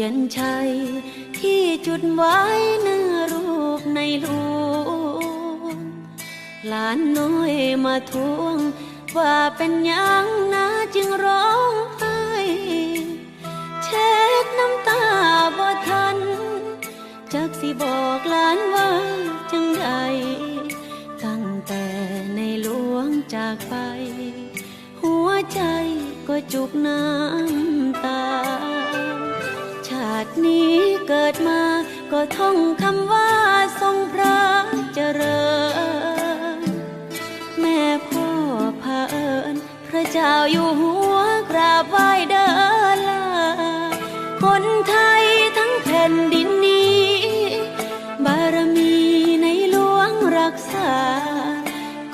ทียนชัย ที่จุดไว้เนื้อรูปในหลวงหลานน้อยมาทวง ว่าเป็นยังนะจึงร้องไห้เช็ดน้ำตาบ่ทัน จักสิบอกหลานว่าจังใดตั้งแต่ในหลวงจากไป หัวใจก็จุกน้ำตา นี้เกิดมาก็ท่องคำว่าทรงพระเจริญ แม่พ่อพาเอิญพระเจ้าอยู่หัวกราบไหว้เดินลาคนไทยทั้งแผ่นดินนี้ บารมีในหลวงรักษา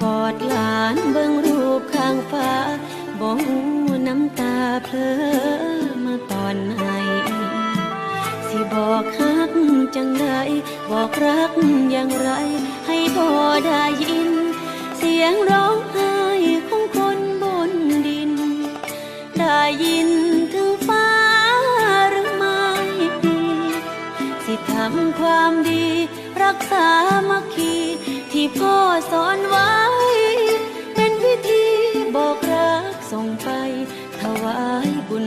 กอดหลานเบิ่งรูปข้างฟ้าบ่หูน้ำตาเพลอมาตอนไหน บอกฮักจังใดบอกรักอย่างไร ให้พ่อได้ยิน เสียงร้องไห้ของคนบนดิน ได้ยินถึงฟ้าหรือไม่สิทำความดี รักษามัคคีที่พ่อสอนไว้ เป็นพิธีบอกรักส่งไปถวายบุญ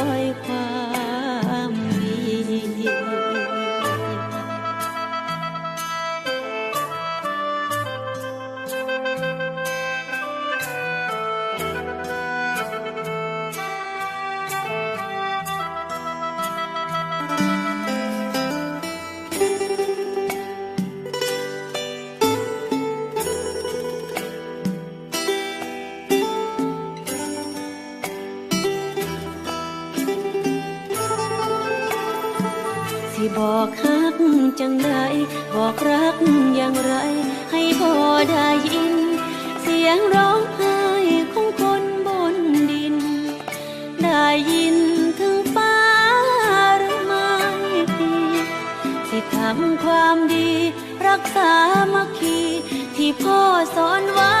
สิบอกฮักจังใดบอกรักอย่างไร ให้พ่อได้ยิน เสียงร้องไห้ของคนบนดิน ได้ยินถึงฟ้าหรือไม่สิทำความดี รักษามัคคีที่พ่อสอนไว้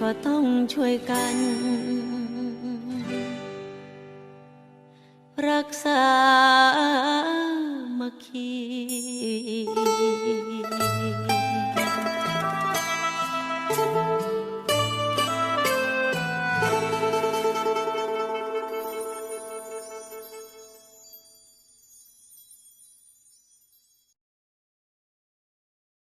ก็ต้องช่วยกัน รักษามาคี